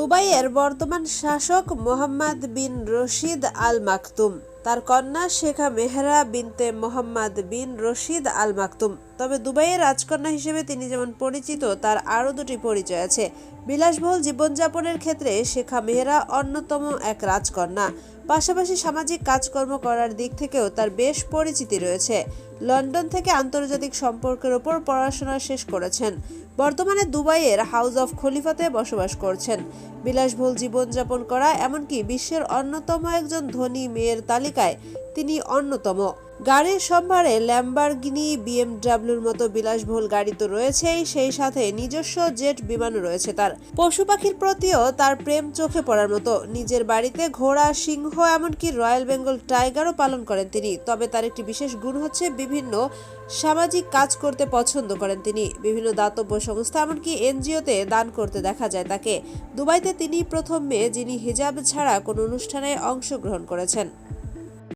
দুবাইয়ের বর্তমান শাসক মোহাম্মদ বিন রশিদ আল মাকতুম তার কন্যা শেখা মেহরা বিনতে মোহাম্মদ বিন রশিদ আল মাকতুম তবে দুবাইয়ের রাজকন্যা হিসেবে তিনি যেমন পরিচিত, তার আরও দুটি পরিচয় আছে। বিলাসবহুল জীবনযাপনের ক্ষেত্রে শেখা মেহরা অন্যতম এক রাজকন্যা। পাশাপাশি সামাজিক কাজকর্ম করার দিক থেকেও তার বেশ পরিচিতি রয়েছে। লন্ডন থেকে আন্তর্জাতিক সম্পর্কের ওপর পড়াশোনা শেষ করেছেন। বর্তমানে দুবাইয়ের হাউস অফ খলিফাতে বসবাস করছেন। বিলাসবহুল জীবনযাপন করা এমনকি বিশ্বের অন্যতম একজন ধনী মেয়ের তালিকায় তিনি অন্যতম। গাড়ির সম্ভারে ল্যাম্বারগিনি, বিএমডাব্লিউর মতো বিলাসবহুল গাড়ি তো রয়েছেই, সেই সাথে নিজস্ব জেট বিমানও রয়েছে তার। পশু পাখির প্রতিও তার প্রেম চোখে পড়ার মতো। নিজের বাড়িতে ঘোড়া, সিংহ, এমনকি রয়্যাল বেঙ্গল টাইগারও পালন করেন তিনি। তবে তার একটি বিশেষ গুণ হচ্ছে বিভিন্ন সামাজিক কাজ করতে পছন্দ করেন তিনি। বিভিন্ন দাতব্য সংস্থা, এমনকি এনজিওতে দান করতে দেখা যায় তাকে। দুবাইতে তিনি প্রথম মেয়ে যিনি হিজাব ছাড়া কোনো অনুষ্ঠানে অংশগ্রহণ করেছেন।